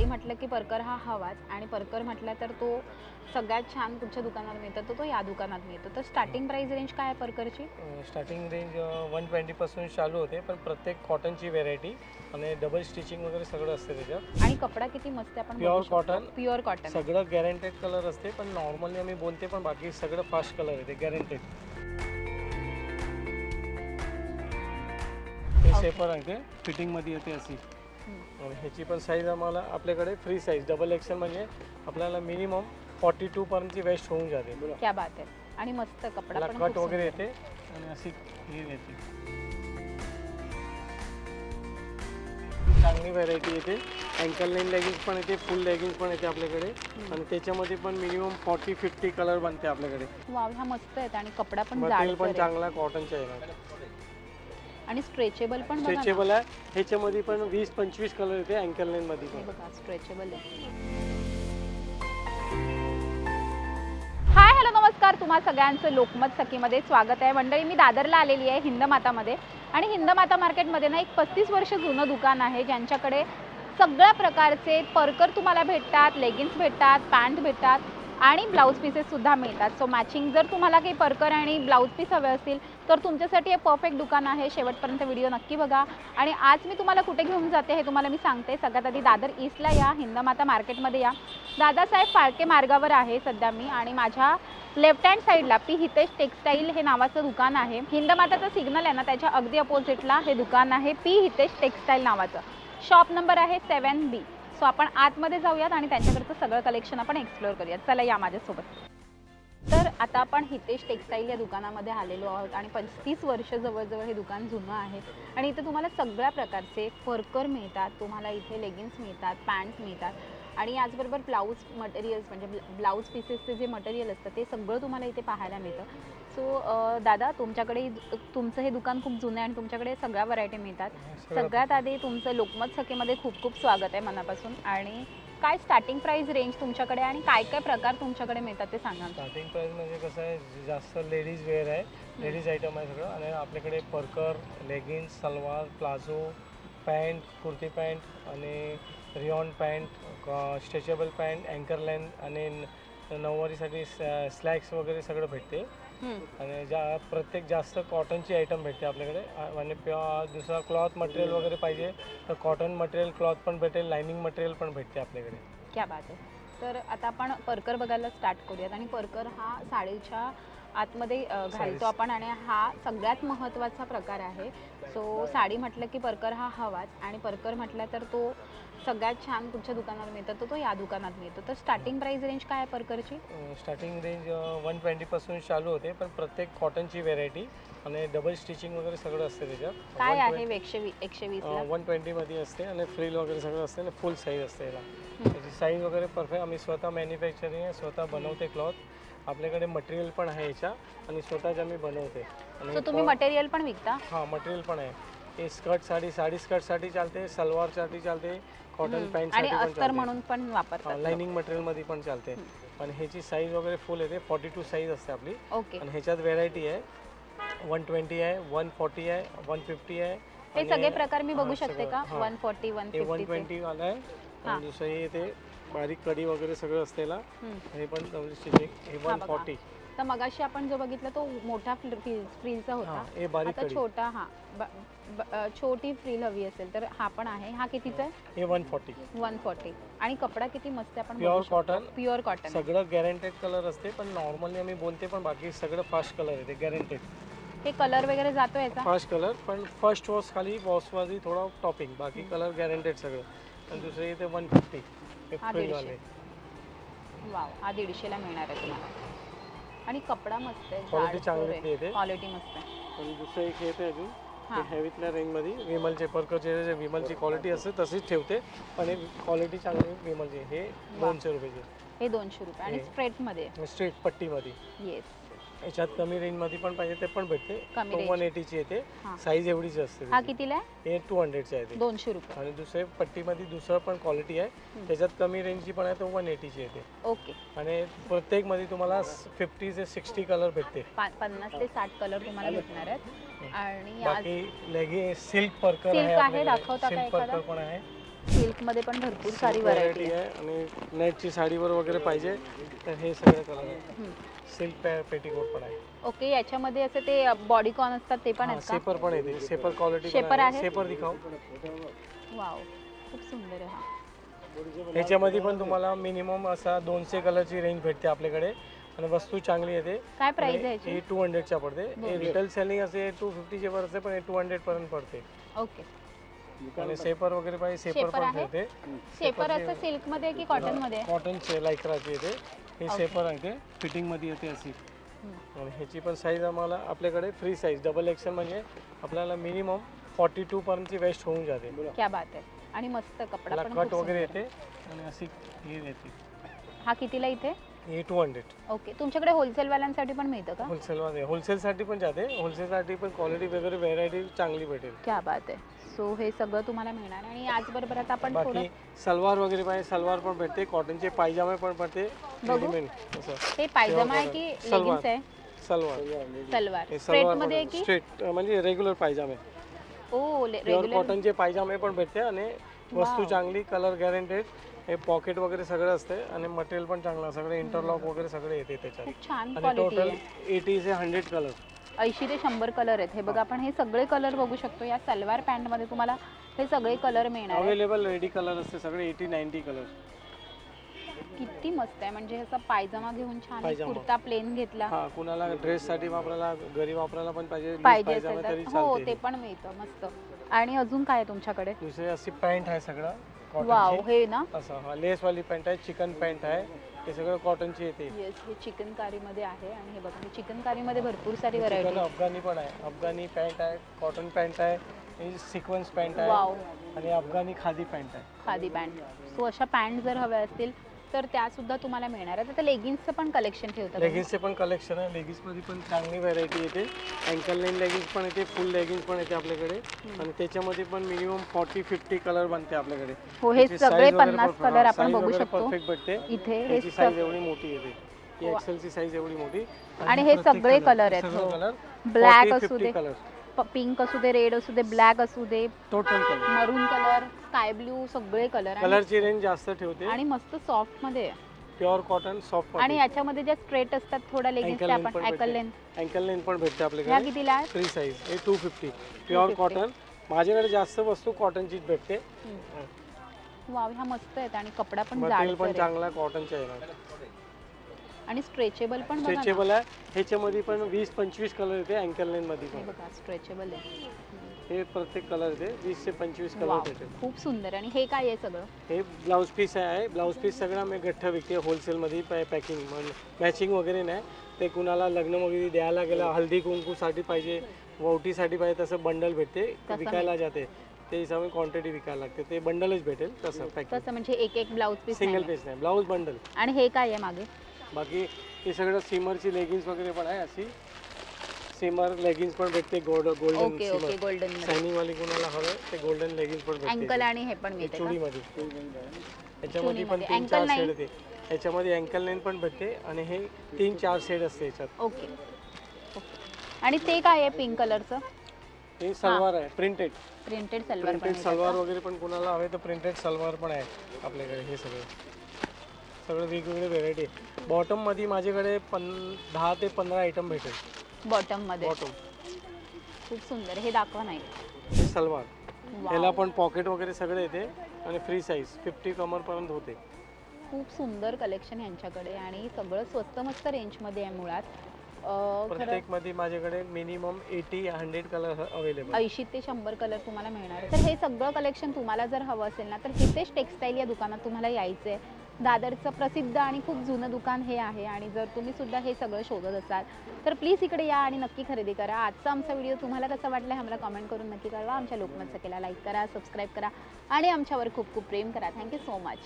साडी म्हटलं की परकर हा हवाच आणि परकर म्हटलं तर तो सगळ्यात छान कुठच्या दुकानात मिळतो? तो तो या दुकानात मिळतो. तर स्टार्टिंग प्राइस रेंज काय आहे परकरची? स्टार्टिंग रेंज वन ट्वेंटीपासून चालू होते पण प्रत्येक कॉटनची व्हेरायटी आणि डबल स्टिचिंग वगैरे सगळं असते त्याच्यात. आणि कपडा किती मस्त आहे आपण Pure cotton. प्युअर कॉटन सगळं गॅरंटेड कलर असते पण नॉर्मली आम्ही बोलते पण बाकी सगळं फास्ट कलर येते गॅरंटेड हे आहे ते फिटिंगमध्ये येते अशी. आणि ह्याची पण साईज आम्हाला आपल्याकडे फ्री साईज डबल एक्सेल म्हणजे आपल्याला मिनिमम फॉर्टी टू पर्यंतची वेस्ट होऊन जाते. क्या बात आहे आणि मस्त कपडा पण कट वगैरे. येते. आणि अशी हे येते. चांगली व्हरायटी येते. अँकल लाईन लेगिंग्स पण येते फुल लेगिंग्स पण येते आपल्याकडे. आणि त्याच्यामध्ये पण मिनिमम फॉर्टी फिफ्टी कलर बनते आपल्याकडे. वाव ह्या मस्त आहेत आणि कपडा पण पण चांगला कॉटनचा आहे. आणि स्ट्रेचेबल पण बघा ना. स्ट्रेचेबल आहे. ह्याच्यामध्ये पण वीस पंचवीस कलर येते अँकल लाईन मध्ये हे पण बघा स्ट्रेचेबल आहे. हाय हॅलो नमस्कार. तुम्हा सगळ्यांचं लोकमत सखीमध्ये स्वागत आहे. मंडळी मी दादरला आलेली आहे हिंदमातामध्ये आणि हिंदमाता मार्केटमध्ये ना एक पस्तीस वर्ष जुनं दुकान आहे ज्यांच्याकडे सगळ्या प्रकारचे परकर तुम्हाला भेटतात लेगिन्स भेटतात पॅन्ट भेटतात. आणि ब्लाऊज पीसेससुद्धा मिळतात. सो मॅचिंग जर तुम्हाला काही परकर आणि ब्लाऊज पीस हवे असतील तर तुमच्यासाठी हे परफेक्ट दुकान आहे. शेवटपर्यंत व्हिडिओ नक्की बघा. आणि आज मी तुम्हाला कुठे घेऊन जाते हे तुम्हाला मी सांगते. सगळ्यात आधी दादर ईस्टला या हिंदमाता मार्केटमध्ये या. दादासाहेब फाळके मार्गावर आहे सध्या मी आणि माझ्या लेफ्ट हँड साईडला पी हितेश टेक्सटाईल हे नावाचं दुकान आहे. हिंदमाताचं सिग्नल आहे ना त्याच्या अगदी अपोजिटला हे दुकान आहे पी हितेश टेक्सटाईल नावाचं. शॉप नंबर आहे सेवन बी सो आपण आतमध्ये जाऊयात आणि त्यांच्याकडचं सगळं कलेक्शन आपण एक्सप्लोअर करूयात. चला या माझ्यासोबत. तर आता आपण हितेश टेक्सटाईल या दुकानामध्ये आलेलो आहोत आणि पस्तीस वर्ष जवळजवळ हे दुकान जुनं आहे. आणि इथे तुम्हाला सगळ्या प्रकारचे फरकर मिळतात. तुम्हाला इथे लेगिन्स मिळतात पॅन्ट्स मिळतात. आणि याचबरोबर ब्लाऊज मटेरियल्स म्हणजे ब्लाऊज पीसेसचे जे मटेरियल असतं ते सगळं तुम्हाला इथे पाहायला मिळतं. सो दादा तुमच्याकडे तुमचं हे दुकान खूप जुनं आहे आणि तुमच्याकडे सगळ्या व्हरायटी मिळतात. सगळं सगळ्यात आधी तुमचं लोकमत सखेमध्ये खूप खूप स्वागत आहे मनापासून. आणि काय स्टार्टिंग प्राइस रेंज तुमच्याकडे आणि काय काय प्रकार तुमच्याकडे मिळतात ते सांगा. स्टार्टिंग प्राइस म्हणजे कसं आहे जास्त लेडीज वेअर आहे. लेडीज आयटम आहे सगळं. आणि आपल्याकडे परकर leggings salwar palazzo pant kurti pant आणि रिऑन पॅन्ट स्ट्रेचेबल पॅन्ट अँकर लाईन आणि नऊवारीसाठी स्लॅक्स वगैरे सगळं भेटते. आणि ज्या प्रत्येक जास्त कॉटनची आयटम भेटते आपल्याकडे. आणि दुसरा क्लॉथ मटेरियल वगैरे पाहिजे तर कॉटन मटेरियल क्लॉथ पण भेटेल लायनिंग मटेरियल पण भेटते आपल्याकडे. क्या बात आहे. तर आता आपण परकर बघायला स्टार्ट करूयात. आणि परकर हा साडीच्या आतमध्ये घालतो. आपण आणि हा सगळ्यात महत्त्वाचा प्रकार आहे. सो साडी म्हटलं की परकर हा हवाच आणि परकर म्हटलं तर तो सगळ्यात छान कुठच्या दुकानात मिळतो तो तो या दुकानात मिळतो. तर स्टार्टिंग प्राइस रेंज काय आहे परकरची? स्टार्टिंग रेंज वन ट्वेंटीपासून चालू होते पण प्रत्येक कॉटनची व्हेरायटी आणि डबल स्टिचिंग वगैरे सगळं असते त्याच्यात. काय आहे एकशे एकशे वीसला वन ट्वेंटीमध्ये असते आणि फ्रील वगैरे सगळं असते आणि फुल साईज असते याला. त्याची साईज वगैरे परफेक्ट आम्ही स्वतः मॅन्युफॅक्चरिंग आहे स्वतः बनवते क्लॉथ आपल्याकडे मटेरियल पण आहे याच्या आणि स्वतःच आम्ही बनवते. आणि सो तुम्ही मटेरियल पण विकता? हां मटेरियल पण आहे. हे स्कर्ट साडी साडी स्कर्टसाठी चालते सलवारसाठी चालते कॉटन हम्म. पॅन्ट आणि पण अस्तर म्हणून पण वापरतात लाइनिंग मटेरियलमध्ये पण चालते. आणि ह्याची साईज वगैरे फुल येते फॉर्टी टू साईज असते आपली. ओके. आणि ह्याच्यात व्हेरायटी आहे. वन ट्वेंटी आहे वन फोर्टी आहे वन फिफ्टी आहे. हे सगळे प्रकार मी बघू शकते. का. वन फोर्टी वन हे वन फिफ्टी ट्वेंटी वाला आहे. हां. आणि दुसरं हे ते बारीक कडी वगैरे सगळं असते याला हम्म. हे पण स्टिचिंग हे वन. फॉर्टी तर मगाशी आपण जो बघितला तो मोठा फ्रीलचा होता. हां बारीक आता कडी. छोटा हा. ब- ब- अ, छोटी फ्रील हवी असेल तर हा पण आहे. हा कितीचा आहे? हे वन फॉर्टी वन फोर्टी आणि कपडा किती मस्त आहे आपण प्युअर कॉटन प्युअर कॉटन सगळं गॅरंटेड कलर असते पण नॉर्मली आम्ही बोलते पण बाकी सगळं फास्ट कलर येते गॅरंटेड हे कलर वगैरे जातो याचा? फास्ट कलर पण फर्स्ट वॉश खाली वॉशमध्ये थोडा टॉपिंग बाकी कलर गॅरंटेड सगळं. आणि दुसरे इथे वन फिफ्टी हे दीडशे. वाव हा दीडशेला मिळणार आहे तुम्हाला. आणि कपडा मस्त Quality चांगली आहे. क्वालिटी मस्त आहे. आणि दुसरं एक येते अजून हां. हेवीतल्या रेंजमध्ये विमलचे परकरचे जे विमलची क्वालिटी असते तशीच ठेवते. पण हे क्वालिटी चांगली विमलची. हे दोनशे रुपयाचे. हे दोनशे रुपये. आणि हे. स्ट्रेटमध्ये. स्ट्रेट पट्टीमध्ये. येस याच्यात कमी रेंजमध्ये पण पाहिजे ते पण भेटते. कमी range. वन एटीची येते. हां. साईज एवढीच असते हा त्याची. कितीला आहे? हे टू हंड्रेडचे आहे ते. दोनशे रुपये. आणि दुसरे पट्टीमध्ये दुसरं पण क्वालिटी आहे. त्याच्यात कमी रेंजची पण आहे तो वन एटीची येते. ओके. आणि प्रत्येकमध्ये तुम्हाला फिफ्टी ते सिक्स्टी कलर भेटते. पा- पन्नास ते साठ कलर तुम्हाला भेटणार आहेत. आणि आज बाकी लेगी सिल्क परकर Silk आहे. दाखवता का सिल्क एखादा? परकर पण आहे. सिल्कमध्ये पण भरपूर सारी व्हरायटी आहे आणि नेटची साडीवर वगैरे पाहिजे तर हे सगळे कलर आहे सिल्क पेटीकोट पण आहे. ओके याच्यामध्ये असं ते बॉडीकॉन असतात ते पण आहेत सेपर पण येते सेपर क्वालिटी शेपर पण आहे? सेपर दिखाव वाव खूप सुंदर आहे हा. ह्याच्यामध्ये पण तुम्हाला मिनिमम असा दोनशे कलरची रेंज भेटते आपल्याकडे. आणि वस्तू चांगली येते काय प्राइस आहे हे टू हंड्रेडच्या पडते. हे रिटेल सेलिंग असे टू फिफ्टीचे वर असते पण हे टू हंड्रेड पर्यंत पडते. ओके. आणि सेपर वगैरे पाहिजे सेपर शेपर पण आहे? भेटते शेपर असं सिल्कमध्ये आहे की कॉटनमध्ये आहे? कॉटनचे लायक्राचे येते हे. सेपर आहे ते फिटिंगमध्ये येते अशी. आणि ह्याची पण साईज आम्हाला आपल्याकडे फ्री साईज डबल एक्सेल म्हणजे आपल्याला मिनिमम फॉर्टी टू पर्यंतची वेस्ट होऊन जाते क्या बात आहे आणि मस्त कपडा त्याला पण कट वगैरे सुंदर येते आणि अशी हे येते. हा कितीला इथे हे टू हंड्रेड ओके तुमच्याकडे होलसेल वाल्यांसाठी पण मिळतं का? होलसेलमध्ये होलसेलसाठी पण जाते. होलसेलसाठी पण क्वालिटी वगैरे व्हेरायटी चांगली भेटेल. क्या बात आहे. सो हे सगळं तुम्हाला मिळणार आणि याचबरोबर आता आपण थोडं बाकी सलवार वगैरे पाहिजे सलवार पण भेटते कॉटनचे पायजामे पण भेटते बघू. रेडीमेड असं. हे पायजमा आहे की सलवार. लेगिन्स आहे? सलवार. सलवार. हे स्ट्रेटमध्ये आहे की स्ट्रेट म्हणजे रेग्युलर पायजामे. ओ प्युअर रेग्युलर कॉटनचे पायजामे पण भेटते आणि वस्तू Wow. चांगली कलर गॅरंटेड हे पॉकेट वगैरे सगळं असते आणि मटेरियल पण चांगलं सगळे इंटरलॉक वगैरे सगळे येते त्याच्यात. छान आणि क्वालिटी टोटल आहे. एटी ते हंड्रेड कलर ऐंशी ते शंभर कलर आहेत. हे बघा आपण हे सगळे कलर बघू शकतो. या सलवार पॅन्टमध्ये तुम्हाला हे सगळे कलर मिळणार आहेत. अवेलेबल रेडी कलर असते सगळे एटी नाईन्टी कलर किती मस्त आहे. म्हणजे ह्याचा पायजमा घेऊन छान एक पायजमा. कुर्ता प्लेन घेतला. हा कुणाला ड्रेससाठी वापरायला घरी वापरायला पण पाहिजे. loose पाहिजे पायजामे असेल तरी. तर हो ते चालते पण मिळतं. मस्त. आणि अजून काय आहे तुमच्याकडे? दुसरी अशी पॅन्ट आहे सगळं. वाव कॉटनची हे ना? असं हा लेसवाली पॅन्ट आहे चिकन पॅन्ट आहे. हे सगळं कॉटनची येते येस हे चिकनमध्ये आहे आणि हे बघा चिकनमध्ये भरपूर सारी चिकन व्हरायटी अफगाणी पण आहे. अफगाणी पॅन्ट आहे कॉटन पॅन्ट आहे ही सिक्वन्स पॅन्ट वाव. आहे आणि अफगाणी खादी पॅन्ट आहे. खादी पॅन्ट. सो अशा पॅन्ट जर हव्या असतील तर त्या सुद्धा तुम्हाला मिळणार आहेत आता लेगिन्सचं पण कलेक्शन ठेवतं का? लेगिन्सचे पण कलेक्शन आहे. लेगिन्समध्ये पण चांगली व्हरायटी येते. अँकल लाईन लेगिन्स पण येते. फुल लेगिन्स पण येते आपल्याकडे. आणि त्याच्यामध्ये पण मिनिमम फॉर्टी फिफ्टी कलर बनते आपल्याकडे. हो हे सगळे पन्नास कलर हा, आपण बघू शकतो. परफेक्ट भेटते इथे हे साईज एवढी मोठी येते. ही. एक्सेलची साईज एवढी मोठी. आणि हे सगळे color आहेत, हो. ब्लॅक 40, असू 50 दे पिंक असू दे रेड असू दे ब्लॅक असू दे. Total colour maroon colour sky blue सगळे कलर कलरची रेंज जास्त ठेवते. आणि मस्त सॉफ्टमध्ये. आहे. प्युअर कॉटन सॉफ्ट आणि याच्यामध्ये ज्या स्ट्रेट असतात थोड्या लेगिन्स Ankle त्या length आपण पण अँकल भेटते. लेंथ अँकल लेन पण भेटते ह्या आपल्याकडे कितीला आहे फ्री साईज हे टू फिफ्टी प्युअर 250. कॉटन माझ्याकडे जास्त वस्तू कॉटनचीच भेटते. वाव ह्या मस्त आहेत आणि कपडा पण मटेरियल पण जाड चांगला कॉटनचे आहे. आणि स्ट्रेचेबल पण बघा ना. स्ट्रेचेबल आहे. ह्याच्यामध्ये पण वीस पंचवीस कलर येते अँकल लेन मध्ये हे पण बघा स्ट्रेचेबल आहे. हे प्रत्येक कलर येते. वीस ते पंचवीस कलर भेटेल खूप सुंदर. आणि हे काय आहे सगळं? हे ब्लाऊज पीस आहे. ब्लाऊज पीस सगळं मी गठ्ठ विकते होलसेलमध्ये पॅ पॅकिंग मॅचिंग वगैरे नाही. ते कुणाला लग्न वगैरे द्यायला गेलं हल्दी कुंकूसाठी पाहिजे वौटीसाठी पाहिजे तसं बंडल भेटते. विकायला जाते. ते हिसाबे क्वांटिटी विकायला लागते. ते बंडलच भेटेल तसं पॅकिंग तसं म्हणजे एक एक ब्लाऊज पीस सिंगल पीस नाही. ब्लाऊज बंडल आणि हे काय आहे मागे? बाकी हे सगळं सिमरची लेगिन्स वगैरे पण आहे अशी. सिमर लेगिन्स पण भेटते gold golden okay okay shimmer. Golden shining वाली कोणाला हवं ते गोल्डन लेगिन्स पण भेटते. अँकल आणि हे पण मिळते का? चुडीमध्ये. याच्यामध्ये पण चुडीमध्ये. तीन Ankle चार नाही? शेड येते. याच्यामध्ये अँकल लाईन पण भेटते आणि हे तीन चार शेड असते याच्यात. ओके. ओके. आणि ते काय आहे पिंक कलरचं हे सलवार आहे प्रिंटेड प्रिंटेड सलवार पण प्रिंटेड सलवार? वगैरे पण कोणाला हवे तर प्रिंटेड सलवार पण आहे आपल्याकडे हे सगळं. सगळं वेगवेगळे व्हेरायटी आहे बॉटममध्ये माझ्याकडे पन दहा ते पंधरा आयटम भेटेल. बॉटममध्ये? बॉटम खूप सुंदर. हे दाखवा नाही हे सलवार. Wow. याला पण पॉकेट वगैरे सगळे येते आणि फ्री साईज फिफ्टी कमरपर्यंत होते. खूप सुंदर कलेक्शन यांच्याकडे आणि सगळं स्वस्त मस्त रेंजमध्ये आहे मुळात. अं, खरं प्रत्येकमध्ये माझ्याकडे minimum eighty hundred colour available ऐंशी ते शंभर कलर तुम्हाला मिळणार आहे. तर हे सगळं कलेक्शन तुम्हाला जर हवं असेल ना तर हितेश टेक्सटाईल या दुकानात तुम्हाला यायचं आहे दादरचं प्रसिद्ध आणि खूप जुनं दुकान हे आहे आणि जर तुम्ही सुद्धा हे सगळं शोधत असाल तर प्लीज इकडे या आणि नक्की खरेदी करा. आजचा आमचा व्हिडिओ तुम्हाला कसा वाटला हे आम्हाला कमेंट करून नक्की कळवा. आमच्या लोकमत सकेला लाईक करा सबस्क्राईब करा आणि आमच्यावर खूप खूप प्रेम करा. Thank you so much